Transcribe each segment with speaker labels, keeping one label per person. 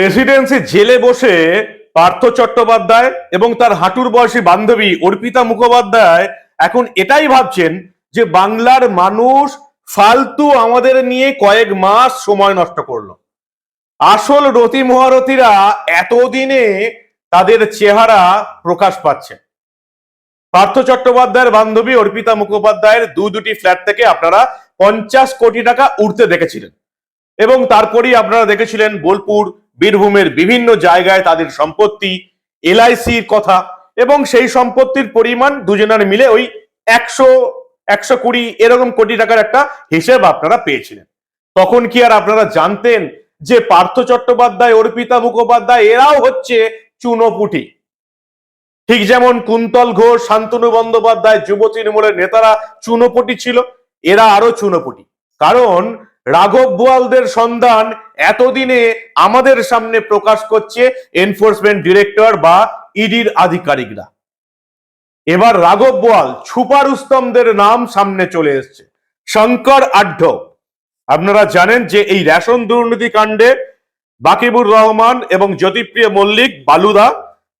Speaker 1: Presidency জেলে বসে পার্থ চট্টোপাধ্যায় এবং তার হাঁটুর বয়সী বান্ধবী অর্পিতা মুখোপাধ্যায় এখন এটাই ভাবছেন যে বাংলার মানুষ ফালতু আমাদের নিয়ে কয়েক মাস সময় নষ্ট করল। আসল রতি মহারথীরা এতদিনে তাদের চেহারা প্রকাশ পাচ্ছে। পার্থ চট্টোপাধ্যায়ের বান্ধবী অর্পিতা মুখোপাধ্যায়ের দু দুটি ফ্ল্যাট থেকে আপনারা পঞ্চাশ কোটি টাকা উঠতে দেখেছিলেন। এবং তারপরেই আপনারা দেখেছিলেন বোলপুর বীরভূমের বিভিন্ন জায়গায় তাদের সম্পত্তি, এলআইসির কথা এবং সেই সম্পত্তির পরিমাণ দুজনের মিলে ওই একশো একশো কুড়ি এরকম কোটি টাকার একটা হিসেব আপনারা পেয়েছিলেন। তখন কি আর আপনারা জানতেন যে পার্থ চট্টোপাধ্যায়, অর্পিতা মুখোপাধ্যায় এরাও হচ্ছে চুনোপুটি? ঠিক যেমন কুন্তল ঘোষ, শান্তনু বন্দ্যোপাধ্যায়, যুব তৃণমূলের নেতারা চুনোপুটি ছিল, এরা আরও চুনোপুটি। কারণ রাঘব বোয়ালদের সন্ধান এতদিনে আমাদের সামনে প্রকাশ করছে এনফোর্সমেন্ট ডিরেক্টর বা ইডির আধিকারিকরা। এবার রাঘব বোয়াল ছুপা রুস্তমদের নাম সামনে চলে এসছে। শঙ্কর আঢ্য আপনারা জানেন যে এই রেশন দুর্নীতি কাণ্ডে বাকিবুর রহমান এবং জ্যোতিপ্রিয় মল্লিক, বালুদা,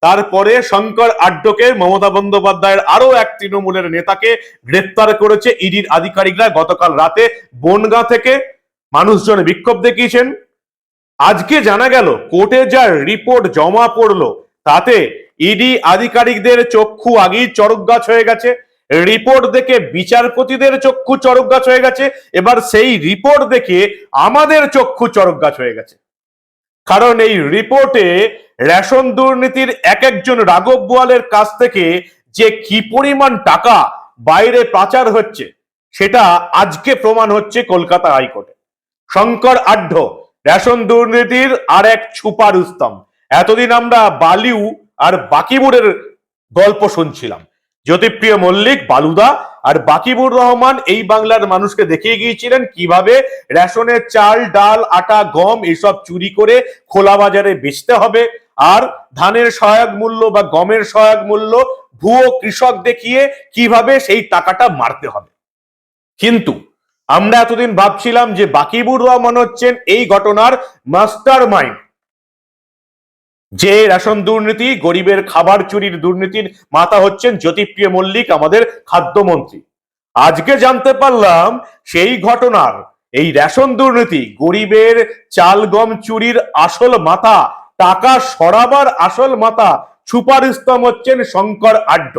Speaker 1: তারপরে শঙ্কর আড্ডকে মমতা বন্দ্যোপাধ্যায়ের আরও এক তৃণমূলের নেতাকে গ্রেপ্তার করেছে ইডির আধিকারিকরা গতকাল রাতে বনগাঁ থেকে। মানুষজন বিক্ষোভ দেখিয়েছেন। আজকে জানা গেল, কোর্টে যা রিপোর্ট জমা পড়ল, তাতে ইডি আধিকারিকদের চক্ষু আগেই চরক গাছ হয়ে গেছে, রিপোর্ট দেখে বিচারপতিদের চক্ষু চরক গাছ হয়ে গেছে, এবার সেই রিপোর্ট দেখে আমাদের চক্ষু চরক গাছ হয়ে গেছে। কারণ এই রিপোর্টে রেশন দুর্নীতির এক একজন রাঘব বোয়ালের কাছ থেকে যে কি পরিমাণ টাকা বাইরে পাচার হচ্ছে, সেটা আজকে প্রমাণ হচ্ছে কলকাতা হাইকোর্টে। শঙ্কর আঢ্য রেশন দুর্নীতির আর এক ছুপা রুস্তম এতদিন আমরা বালিউ আর বাকিবুরের গল্প শুনছিলাম। জ্যোতিপ্রিয় মল্লিক, বালুদা আর বাকিবুর রহমান এই বাংলার মানুষকে দেখিয়ে গিয়েছিলেন কীভাবে রেশনের চাল, ডাল, আটা, গম এসব চুরি করে খোলা বাজারে বেচতে হবে আর ধানের সহায়ক মূল্য বা গমের সহায়ক মূল্য ভুয়ো কৃষক দেখিয়ে কীভাবে সেই টাকাটা মারতে হবে। কিন্তু আমরা এতদিন ভাবছিলাম যে বাকিবুর রহমান হচ্ছেন এই ঘটনার মাস্টার মাইন্ড যে রেশন দুর্নীতি, গরিবের খাবার চুরির দুর্নীতির মাথা হচ্ছেন জ্যোতিপ্রিয় মল্লিক, আমাদের খাদ্যমন্ত্রী। আজকে জানতে পারলাম সেই ঘটনার, এই রেশন দুর্নীতি, গরিবের চাল গম চুরির আসল মাথা টাকা সরাবার আসল মাথা সুপার হচ্ছেন শঙ্কর আড্ড।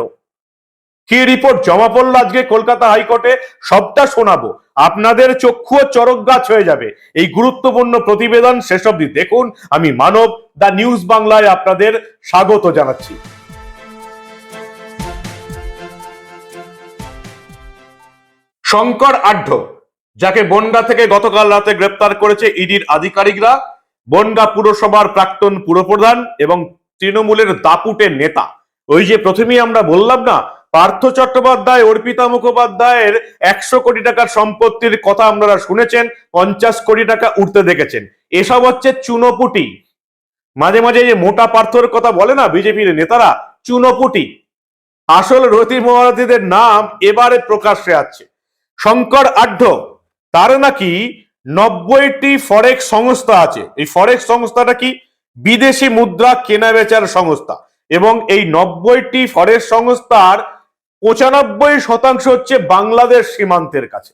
Speaker 1: কি রিপোর্ট জমা পড়ল আজকে কলকাতা হাইকোর্টে? সবটা শোনাবো। আপনাদের চক্ষু চরক গাছ হয়ে যাবে। এই গুরুত্বপূর্ণ প্রতিবেদন শেষ অবধি দেখুন। আমি মানব, দা নিউজ বাংলায় আপনাদের স্বাগত জানাচ্ছি। শঙ্কর আঢ্য যাকে বনগা থেকে গতকাল রাতে গ্রেপ্তার করেছে ইডির আধিকারিকরা, বনগা পুরসভার প্রাক্তন পুরপ্রধান এবং তৃণমূলের দাপুটের নেতা। ওই যে প্রথমেই আমরা বললাম না পার্থ চট্টোপাধ্যায়, অর্পিতা মুখোপাধ্যায়ের একশো কোটি টাকার সম্পত্তির কথা আপনারা শুনেছেন, পঞ্চাশ কোটি টাকা উঠতে দেখেছেন। এসব হচ্ছে চুনোপুটি। মাঝে মাঝে যে মোটা পার্থর কথা বলে না বিজেপির নেতারা? চুনোপুটি। আসল রতি মহারথীদের নাম এবারে প্রকাশ্যে আছে শঙ্কর আঢ্য তার নাকি নব্বইটি ফরেক্স সংস্থা আছে। এই ফরেক্স সংস্থাটা কি? বিদেশি মুদ্রা কেনা বেচার সংস্থা। এবং এই নব্বইটি ফরেক্স সংস্থার পঁচানব্বই শতাংশ হচ্ছে বাংলাদেশ সীমান্তের কাছে।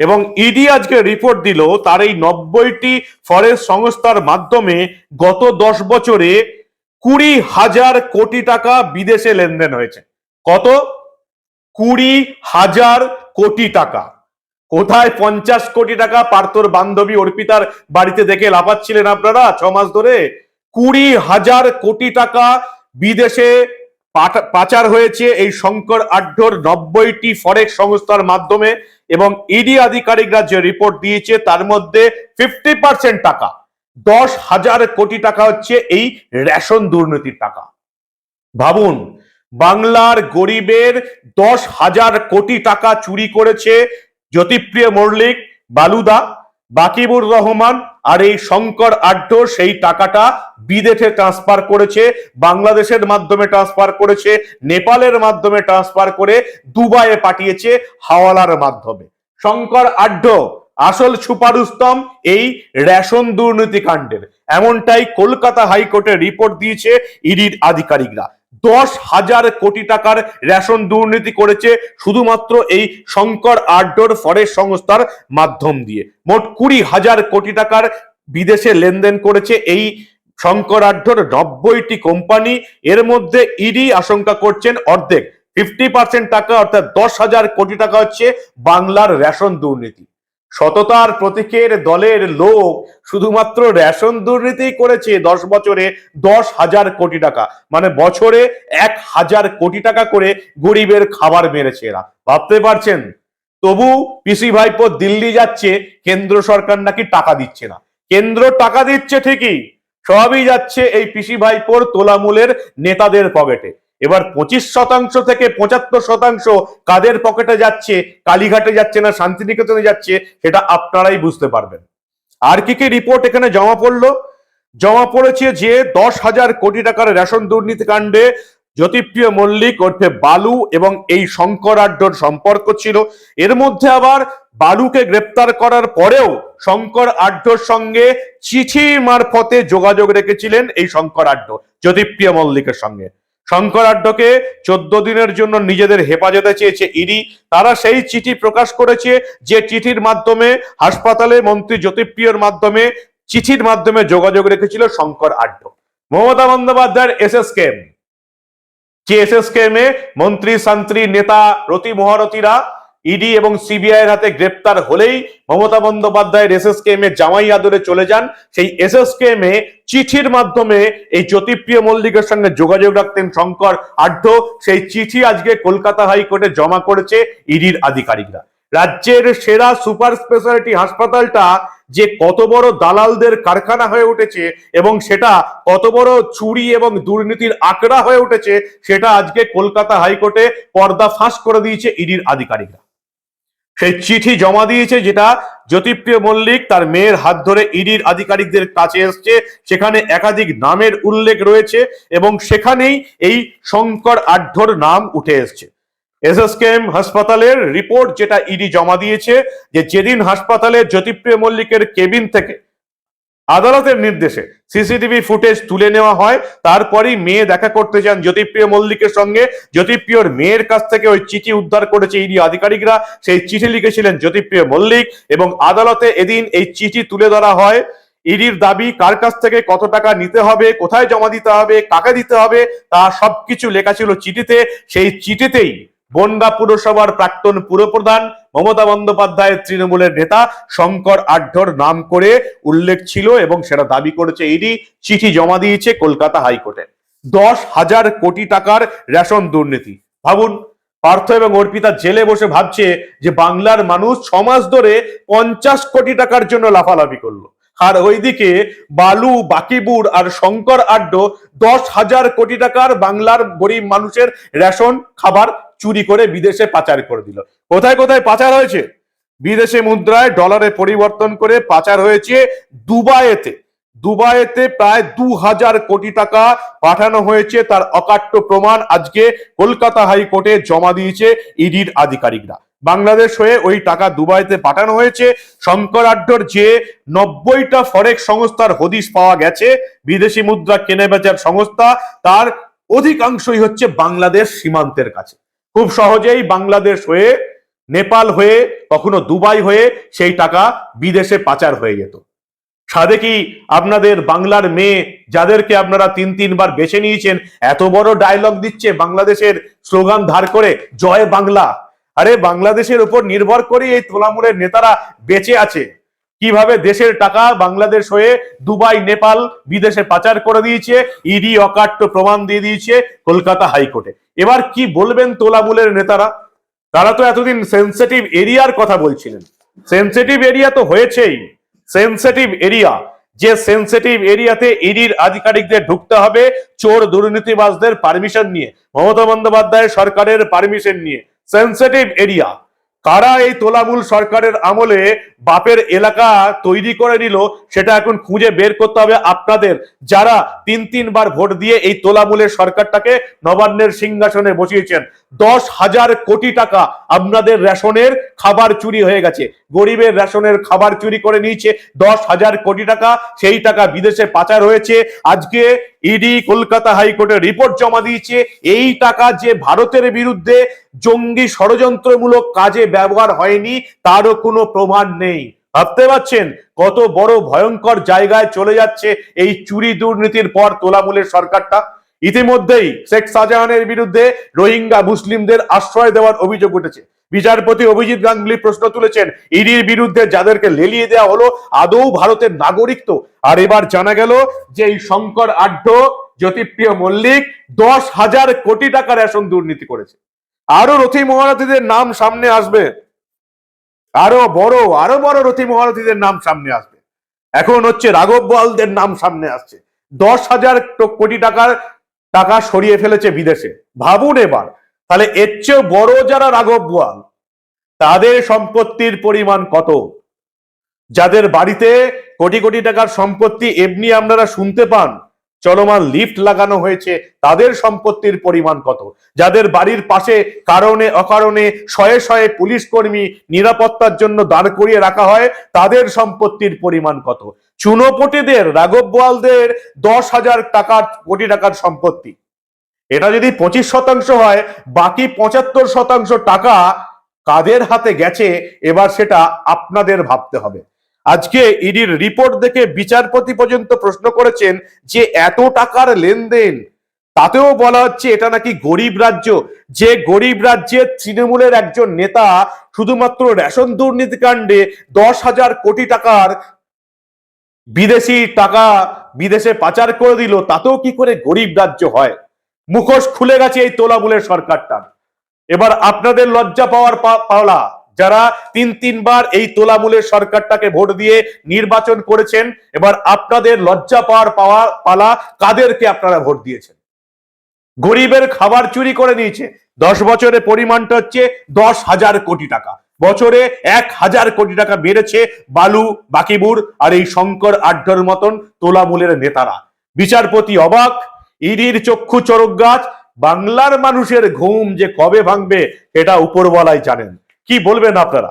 Speaker 1: এবং ইডি আজকে রিপোর্ট দিল, তার এই নব্বইটি ফরেস্ট সংস্থার মাধ্যমে গত দশ বছরে কুড়ি হাজার কোটি টাকা বিদেশে লেনদেন হয়েছে। কত? কুড়ি হাজার কোটি টাকা। কোথায় পঞ্চাশ কোটি টাকা? পার্থর বান্ধবী অর্পিতার বাড়িতে দেখে লাফাচ্ছিলেন আপনারা ছ মাস ধরে। কুড়ি হাজার কোটি টাকা বিদেশে পাচার হয়েছে এই শঙ্কর আড্ডর নব্বইটি ফরেক্স সংস্থার মাধ্যমে এবং ইডি আধিকারিকরা যে রিপোর্ট দিয়েছে তার মধ্যে ফিফটি পার্সেন্ট টাকা, দশ হাজার কোটি টাকা হচ্ছে এই রেশন দুর্নীতির টাকা। ভাবুন, বাংলার গরিবের দশ হাজার কোটি টাকা চুরি করেছে জ্যোতিপ্রিয় মল্লিক, বালুদা বাকিবুর রহমান আর এই শঙ্কর আড্ড সেই টাকাটা বিদেশে ট্রান্সফার করেছে, বাংলাদেশের মাধ্যমে ট্রান্সফার করেছে, নেপালের মাধ্যমে ট্রান্সফার করে দুবাইয়ে পাঠিয়েছে হাওয়ালার মাধ্যমে। শঙ্কর আড্ড, আসল সুপারুস্তম এই রেশন দুর্নীতি কাণ্ডের এমনটাই কলকাতা হাইকোর্টের রিপোর্ট দিয়েছে ইডির আধিকারিকরা। দশ হাজার কোটি টাকার রেশন দুর্নীতি করেছে শুধুমাত্র এই শঙ্কর আড্ডোর ফরেস্ট সংস্থার মাধ্যম দিয়ে। মোট কুড়ি হাজার কোটি টাকার বিদেশে লেনদেন করেছে এই শঙ্কর শঙ্করাঢ্যর নব্বইটি কোম্পানি। এর মধ্যে ইডি আশঙ্কা করছেন অর্ধেক। ফিফটি পার্সেন্ট টাকা অর্থাৎ দশ হাজার কোটি টাকা হচ্ছে বাংলার রেশন দুর্নীতি। সততার প্রতীকের দলের লোক শুধুমাত্র রেশন দুর্নীতি করেছে দশ বছরে দশ হাজার কোটি টাকা। মানে বছরে এক হাজার কোটি টাকা করে গরিবের খাবার মেরেছে এরা। ভাবতে পারছেন? তবু পিসি ভাইপো দিল্লি যাচ্ছে, কেন্দ্র সরকার নাকি টাকা দিচ্ছে না। কেন্দ্র টাকা দিচ্ছে ঠিকই, সবই যাচ্ছে এই পিসি ভাইপোর তোলামূলের নেতাদের পকেটে। এবার পঁচিশ শতাংশ থেকে পঁচাত্তর শতাংশ কাদের পকেটে যাচ্ছে, কালীঘাটে যাচ্ছে না, শান্তিনিকেতনে যাচ্ছে, সেটা আপনারাই বুঝতে পারবেন। আর কি কি রিপোর্ট এখানে জমা পড়ল? জমা পড়েছে যে দশ হাজার কোটি টাকার রেশন দুর্নীতি কাণ্ডে জ্যোতিপ্রিয় মল্লিক ওরফে বালু এবং এই শঙ্কর আড্ডর সম্পর্ক ছিল। এর মধ্যে আবার বালুকে গ্রেপ্তার করার পরেও শঙ্কর আড্ডর সঙ্গে চিঠি মারফতে যোগাযোগ রেখেছিলেন এই শঙ্কর আড্ড জ্যোতিপ্রিয় মল্লিকের সঙ্গে। শঙ্কর আড্ডকে চোদ্দ দিনের জন্য নিজেদের হেফাজতে চেয়েছে ইডি। তারা সেই চিঠি প্রকাশ করেছে যে চিঠির মাধ্যমে হাসপাতালে মন্ত্রী জ্যোতিপ্রিয়র মাধ্যমে চিঠির মাধ্যমে যোগাযোগ রেখেছিল শঙ্কর আড্ড মমতা বন্দ্যোপাধ্যায়ের এস এস কেম যে এস কেমে মন্ত্রী সান্ত্রী নেতা, রতি, মহারথীরা ইডি এবং সিবিআই এর হাতে গ্রেপ্তার হলেই মমতা বন্দ্যোপাধ্যায়ের এসএসকেম এ জামাই আদরে চলে যান। সেই এস এসএসকেম এ চিঠির মাধ্যমে এই জ্যোতিপ্রিয় মল্লিকের সঙ্গে যোগাযোগ রাখতেন শঙ্কর আড্ড। সেই চিঠি আজকে কলকাতা হাইকোর্টে জমা করেছে ইডির আধিকারিকরা। রাজ্যের সেরা সুপার স্পেশালিটি হাসপাতালটা যে কত বড় দালালদের কারখানা হয়ে উঠেছে এবং সেটা কত বড় চুরি এবং দুর্নীতির আকড়া হয়ে উঠেছে, সেটা আজকে কলকাতা হাইকোর্টে পর্দা ফাঁস করে দিয়েছে ইডির আধিকারিকরা। সেই চিঠি জমা দিয়েছে যেটা জ্যোতিপ্রিয় মল্লিক তার মেয়ের হাত ধরে ইডির আধিকারিকদের কাছে এসছে। সেখানে একাধিক নামের উল্লেখ রয়েছে এবং সেখানেই এই শঙ্কর আঢ্যর নাম উঠে এসছে। এসএসকেএম হাসপাতালের রিপোর্ট যেটা ইডি জমা দিয়েছে যে যেদিন হাসপাতালে জ্যোতিপ্রিয় মল্লিকের কেবিন থেকে আদালতের নির্দেশে সিসিটিভি ফুটেজ তুলে নেওয়া হয়। তারপরেই মেয়ে দেখা করতে যান জ্যোতিপ্রিয় মল্লিকের সঙ্গে। জ্যোতিপ্রিয়র মেয়ের কাছ থেকে ওই চিঠি উদ্ধার করেছে ইডি আধিকারিকরা। সেই চিঠি লিখেছিলেন জ্যোতিপ্রিয় মল্লিক এবং আদালতে এদিন এই চিঠি তুলে ধরা হয়। ইডির দাবি, কার কাছ থেকে কত টাকা নিতে হবে, কোথায় জমা দিতে হবে, কাকে দিতে হবে, তা সবকিছু লেখা ছিল চিঠিতে। সেই চিঠিতেই বনগা পুরসভার প্রাক্তন পুরপ্রধান মমতা বন্দ্যোপাধ্যায়ের তৃণমূলের নেতা শঙ্কর আঢ্যর নাম করে উল্লেখ ছিল এবং সেটা দাবি করেছে ইডি, চিঠি জমা দিয়েছে কলকাতা হাইকোর্টে। দশ হাজার কোটি টাকার রেশন দুর্নীতি। ভাবুন, পার্থ এবং অর্পিতা জেলে বসে ভাবছে যে বাংলার মানুষ ছমাস ধরে পঞ্চাশ কোটি টাকার জন্য লাফালাফি করল। আর ওইদিকে বালু, বাকিবুর আর শঙ্কর আড্ড দশ হাজার কোটি টাকার বাংলার গরিব মানুষের রেশন, খাবার চুরি করে বিদেশে পাচার করে দিল। কোথায় কোথায় পাচার হয়েছে? বিদেশে মুদ্রায় ডলারে পরিবর্তন করে পাচার হয়েছে দুবাইতে। দুবাইতে প্রায় দু হাজার কোটি টাকা পাঠানো হয়েছে, তার অকাট্য প্রমাণ আজকে কলকাতা হাইকোর্টে জমা দিয়েছে ইডির আধিকারিকরা। বাংলাদেশ হয়ে ওই টাকা দুবাইতে পাঠানো হয়েছে। শঙ্করাঢ্যর যে নব্বইটা ফরেক্স সংস্থার হদিশ পাওয়া গেছে, বিদেশি মুদ্রা কেনে বেচার সংস্থা, তার অধিকাংশই হচ্ছে বাংলাদেশ সীমান্তের কাছে। খুব সহজেই বাংলাদেশ হয়ে, নেপাল হয়ে, কখনো দুবাই হয়ে সেই টাকা বিদেশে পাচার হয়ে যেত। সাদে কি আপনাদের বাংলার মেয়ে যাদেরকে আপনারা তিন তিনবার বেছে নিয়েছেন, এত বড় ডায়লগ দিচ্ছে বাংলাদেশের স্লোগান ধার করে, জয় বাংলা আরে বাংলাদেশের উপর নির্ভর করে এই তোলামুলের নেতারা বেঁচে আছে। কীভাবে দেশের টাকা বাংলাদেশ হয়ে দুবাই, নেপাল বিদেশে পাচার করে দিয়েছে, ইডি অকাট্য প্রমাণ দিয়ে দিয়েছে কলকাতা হাইকোর্টে। এবার কি বলবেন তোলামুলের নেতারা? তারা তো এতদিন সেন্সিটিভ এরিয়ার কথা বলছিলেন। সেন্সিটিভ এরিয়া তো হয়েছেই। সেন্সিটিভ এরিয়া যে সেন্সিটিভ এরিয়াতে ইডির আধিকারিকদের ঢুকতে হবে চোর দুর্নীতিবাজদের পারমিশন নিয়ে, মমতা বন্দ্যোপাধ্যায় সরকারের পারমিশন নিয়ে। সেন্সিটিভ এরিয়া কারা এই তোলামূল সরকারের আমলে বাপের এলাকা তৈরি করে নিল, সেটা এখন খুঁজে বের করতে হবে আপনাদের। যারা তিন, তিনবার ভোট দিয়ে এই তোলামূলের সরকারটাকে নবান্নের সিংহাসনে বসিয়েছেন, দশ হাজার কোটি টাকা আপনাদের রেশনের খাবার চুরি হয়ে গেছে। গরিবের রেশনের খাবার চুরি করে নিয়েছে, দশ হাজার কোটি টাকা, সেই টাকা বিদেশে পাচার হয়েছে। আজকে ইডি কলকাতা হাইকোর্টে রিপোর্ট জমা দিয়েছে, এই টাকা যে ভারতের বিরুদ্ধে জঙ্গি ষড়যন্ত্রমূলক কাজে ব্যবহার হয়নি, তারও কোনো প্রমাণ নেই। ভাবতে পারছেন কত বড় ভয়ঙ্কর জায়গায় চলে যাচ্ছে এই চুরি দুর্নীতির পর তোলামূলের সরকারটা? ইতিমধ্যেই শেখ শাহজাহানের বিরুদ্ধে রোহিঙ্গা মুসলিমদের আশ্রয় দেওয়ার অভিযোগ উঠেছে। বিচারপতি অভিজিৎ গাঙ্গুলি প্রশ্ন তুলেছেন, ইডির বিরুদ্ধে যাদেরকে লেলিয়ে দেওয়া হলো, আদৌ ভারতের নাগরিক তো? আর এবার জানা গেল যে এই শঙ্কর আড্ড, জ্যোতিপ্রিয় মল্লিক, দশ হাজার কোটি টাকা রেশন দুর্নীতি করেছে। আরও রথী মহারথীদের নাম সামনে আসবে। আরও বড় আরও বড় রথী মহারথীদের নাম সামনে আসবে। এখন হচ্ছে রাঘব বোয়ালদের নাম সামনে আসছে। দশ হাজার কোটি টাকার টাকা সরিয়ে ফেলেছে বিদেশে। ভাবুন এবার তাহলে এর চেয়েও বড় যারা রাঘব বোয়াল, তাদের সম্পত্তির পরিমাণ কত? যাদের বাড়িতে কোটি কোটি টাকার সম্পত্তি এমনি আপনারা শুনতে পান, চলমান লিফট লাগানো হয়েছে, তাদের সম্পত্তির পরিমাণ কত? যাদের বাড়ির পাশে কারণে অকারণে শয়ে শয়ে পুলিশ কর্মী নিরাপত্তার জন্য দাঁড় করিয়ে রাখা হয়, তাদের সম্পত্তির পরিমাণ কত? চুনোপটিদের, রাঘব বোয়ালদের দশ হাজার টাকার কোটি টাকার সম্পত্তি। এটা যদি পঁচিশ শতাংশ হয়, বাকি পঁচাত্তর শতাংশ টাকা কাদের হাতে গেছে, এবার সেটা আপনাদের ভাবতে হবে। আজকে ইডির রিপোর্ট দেখে বিচারপতি পর্যন্ত প্রশ্ন করেছেন যে এত টাকার লেনদেন, তাতেও বলা হচ্ছে এটা নাকি গরিব রাজ্য। যে গরিব রাজ্যের তৃণমূলের একজন নেতা শুধুমাত্র রেশন দুর্নীতি কাণ্ডে দশ হাজার কোটি টাকার বিদেশি টাকা বিদেশে পাচার করে দিল, তাতেও কি করে গরিব রাজ্য হয়? মুখোশ খুলে গেছে এই তোলামূলের সরকারটা। এবার আপনাদের লজ্জা পাওয়ার পাওলা, যারা তিন, তিনবার এই তোলামূলের সরকারটাকে ভোট দিয়ে নির্বাচন করেছেন, এবার আপনাদের লজ্জা পাওয়ার পাওয়া, পালা কাদেরকে আপনারা ভোট দিয়েছেন? গরিবের খাবার চুরি করে নিয়েছে। দশ বছরের পরিমাণটা হচ্ছে দশ হাজার কোটি টাকা। বছরে এক হাজার কোটি টাকা বেড়েছে বালু, বাকিবুর আর এই শঙ্কর আড্ডর মতন তোলামূলের নেতারা। বিচারপতি অবাক ইডির চক্ষু চরক গাছ, বাংলার মানুষের ঘুম যে কবে ভাঙবে এটা উপরওয়ালাই জানেন। কি বলবেন আপনারা?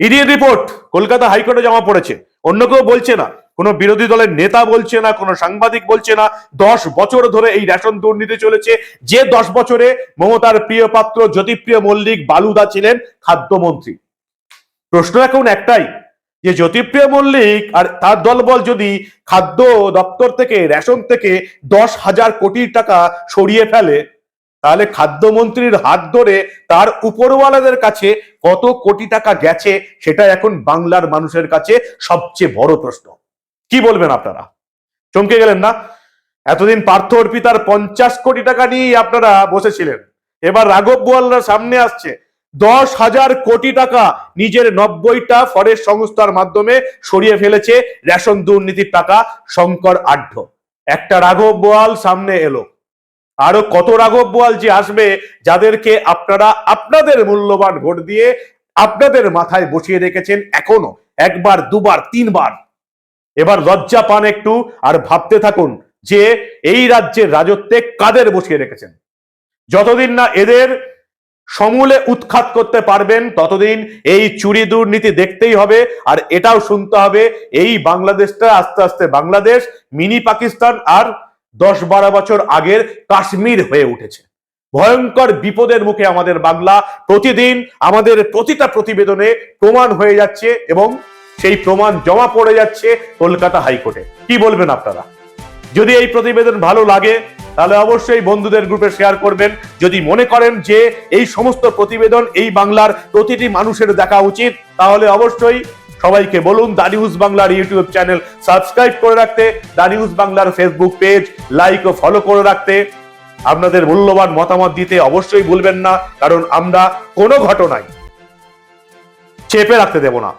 Speaker 1: ইডির রিপোর্ট, কলকাতা হাইকোর্টে জমা পড়েছে। অন্য কেউ বলছে না, কোনো বিরোধী দলের নেতা বলছে না, কোনো সাংবাদিক বলছে না। দশ বছর ধরে এই রেশন দুর্নীতি চলেছে। যে দশ বছরে মমতার প্রিয় পাত্র জ্যোতিপ্রিয় মল্লিক বালুদা ছিলেন খাদ্যমন্ত্রী। প্রশ্ন এখন একটাই যে জ্যোতিপ্রিয় মল্লিক আর তার দলবল যদি খাদ্য দপ্তর থেকে, রেশন থেকে দশ হাজার কোটি টাকা সরিয়ে ফেলে, তাহলে খাদ্যমন্ত্রীর হাত ধরে তার উপরওয়ালাদের কাছে কত কোটি টাকা গেছে সেটা এখন বাংলার মানুষের কাছে সবচেয়ে বড় প্রশ্ন। কি বলবেন আপনারা? চমকে গেলেন না? এতদিন পার্থ অর্পিতার পঞ্চাশ কোটি টাকা নিয়েই আপনারা বসেছিলেন। এবার রাঘব বোয়ালরা সামনে আসছে। দশ হাজার কোটি টাকা নিজের নব্বইটা ফরেস্ট সংস্থার মাধ্যমে সরিয়ে ফেলেছে রেশন দুর্নীতির টাকা শঙ্কর আঢ্য একটা রাঘব বোয়াল সামনে এলো। আরও কত রাঘব বোয়াল যে আসবে, যাদেরকে আপনারা আপনাদের মূল্যবান ভোট দিয়ে আপনাদের মাথায় বসিয়ে রেখেছেন এখনও, একবার, দুবার, তিনবার। এবার লজ্জা পান একটু আর ভাবতে থাকুন যে এই রাজ্যের রাজত্বে কাদের বসিয়ে রেখেছেন। যতদিন না এদের সমূলে উৎখাত করতে পারবেন, ততদিন এই চুরি দুর্নীতি দেখতেই হবে। আর এটাও শুনতে হবে, এই বাংলাদেশটা আস্তে আস্তে বাংলাদেশ, মিনি পাকিস্তান আর দশ বারো বছর আগের কাশ্মীর হয়ে উঠেছে। ভয়ঙ্কর বিপদের মুখে আমাদের বাংলা প্রতিদিন আমাদের প্রতিটা প্রতিবেদনে প্রমাণ হয়ে যাচ্ছে এবং সেই প্রমাণ জমা পড়ে যাচ্ছে কলকাতা হাইকোর্টে। কি বলবেন আপনারা? যদি এই প্রতিবেদন ভালো লাগে তাহলে অবশ্যই বন্ধুদের গ্রুপে শেয়ার করবেন। যদি মনে করেন যে এই সমস্ত প্রতিবেদন, এই বাংলার প্রতিটি মানুষের দেখা উচিত, তাহলে অবশ্যই সবাইকে বলুন দা নিউজ বাংলার ইউটিউব চ্যানেল সাবস্ক্রাইব করে রাখতে, দা নিউজ বাংলার ফেসবুক পেজ লাইক ও ফলো করে রাখতে। আপনাদের মূল্যবান মতামত দিতে অবশ্যই ভুলবেন না, কারণ আমরা কোনো ঘটনায় চেপে রাখতে দেব না।